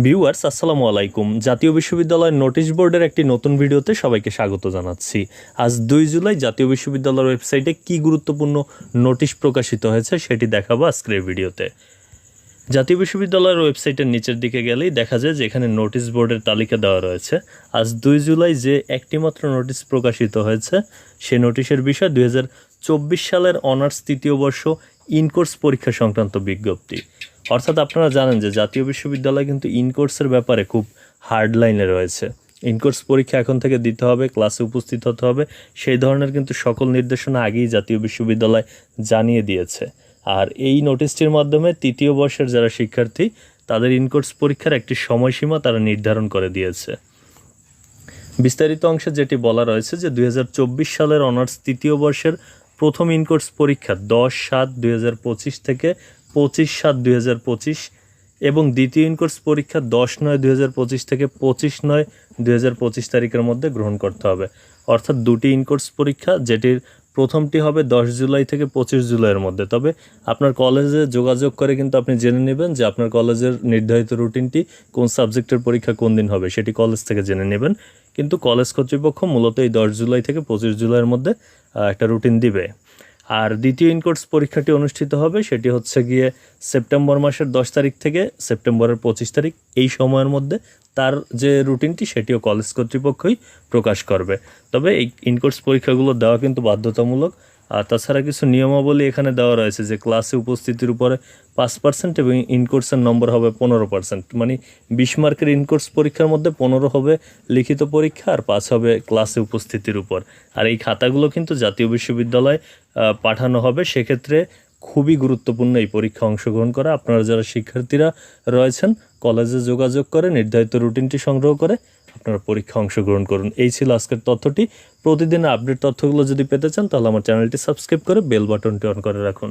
Viewers আসসালামু আলাইকুম। জাতীয় বিশ্ববিদ্যালয়ের নোটিশ বোর্ডের একটি নতুন ভিডিওতে সবাইকে স্বাগত জানাচ্ছি। আজ দুই জুলাই জাতীয় বিশ্ববিদ্যালয়ের ওয়েবসাইটে কি গুরুত্বপূর্ণ নোটিশ প্রকাশিত হয়েছে সেটি দেখাবো আজকের ভিডিওতে। জাতীয় বিশ্ববিদ্যালয়ের ওয়েবসাইটের নিচের দিকে গেলেই দেখা যায় যে এখানে নোটিশ বোর্ডের তালিকা দেওয়া রয়েছে। আজ দুই জুলাই যে একটি মাত্র নোটিশ প্রকাশিত হয়েছে সেই নোটিশের বিষয় দুই হাজার চব্বিশ সালের অনার্স তৃতীয় বর্ষ ইনকোর্স পরীক্ষা সংক্রান্ত বিজ্ঞপ্তি। অর্থাৎ আপনারা জানেন যে জাতীয় বিশ্ববিদ্যালয় কিন্তু ইনকোর্সের ব্যাপারে খুব হার্ড লাইনে রয়েছে ইনকোর্স পরীক্ষা এখন থেকে দিতে হবে ক্লাসে উপস্থিত হতে হবে। সেই ধরনের কিন্তু সকল নির্দেশনা আগেই জাতীয় বিশ্ববিদ্যালয় জানিয়ে দিয়েছে। আর এই নোটিশটির মাধ্যমে তৃতীয় বর্ষের যারা শিক্ষার্থী, তাদের ইনকোর্স পরীক্ষার একটি সময়সীমা তারা নির্ধারণ করে দিয়েছে। বিস্তারিত অংশে যেটি বলা রয়েছে যে দুই হাজার চব্বিশ সালের অনার্স তৃতীয় বর্ষের প্রথম ইনকোর্স পরীক্ষা দশ সাত দুই থেকে পঁচিশ সাত দুই এবং দ্বিতীয় ইনকোর্স পরীক্ষা দশ নয় দুই থেকে পঁচিশ নয় দুই তারিখের মধ্যে গ্রহণ করতে হবে। অর্থাৎ দুটি ইনকোর্স পরীক্ষা, যেটির প্রথমটি হবে দশ জুলাই থেকে পঁচিশ জুলাইয়ের মধ্যে। তবে আপনার কলেজে যোগাযোগ করে কিন্তু আপনি জেনে নেবেন যে আপনার কলেজের নির্ধারিত রুটিনটি কোন সাবজেক্টের পরীক্ষা কোন দিন হবে, সেটি কলেজ থেকে জেনে নেবেন। কিন্তু কলেজ কর্তৃপক্ষ মূলত এই দশ জুলাই থেকে পঁচিশ জুলাইয়ের মধ্যে একটা রুটিন দিবে। আর দ্বিতীয় ইনকোর্স পরীক্ষাটি অনুষ্ঠিত হবে, সেটি হচ্ছে গিয়ে সেপ্টেম্বর মাসের দশ তারিখ থেকে সেপ্টেম্বরের পঁচিশ তারিখ এই সময়ের মধ্যে তার যে রুটিনটি সেটিও কলেজ কর্তৃপক্ষই প্রকাশ করবে। তবে এই ইনকোর্স পরীক্ষাগুলো দেওয়া কিন্তু বাধ্যতামূলক। আর তাছাড়া কিছু নিয়মাবলী এখানে দেওয়া রয়েছে যে ক্লাসে উপস্থিতির উপরে পাঁচ পার্সেন্ট এবং ইনকোর্সের নম্বর হবে পনেরো পার্সেন্ট মানে বিশ মার্কের ইনকোর্স পরীক্ষার মধ্যে পনেরো হবে লিখিত পরীক্ষা আর পাঁচ হবে ক্লাসে উপস্থিতির উপর। আর এই খাতাগুলো কিন্তু জাতীয় বিশ্ববিদ্যালয়ে পাঠানো হবে। সেক্ষেত্রে খুবই গুরুত্বপূর্ণ এই পরীক্ষা অংশগ্রহণ করা। আপনারা যারা শিক্ষার্থীরা রয়েছেন কলেজে যোগাযোগ করে, নির্ধারিত রুটিনটি সংগ্রহ করে আপনারা পরীক্ষা অংশগ্রহণ করুন। এই ছিল আজকের তথ্যটি। প্রতিদিন আপডেট তথ্যগুলো যদি পেতে চান, তাহলে আমার চ্যানেলটি সাবস্ক্রাইব করে বেল বাটনটি অন করে রাখুন।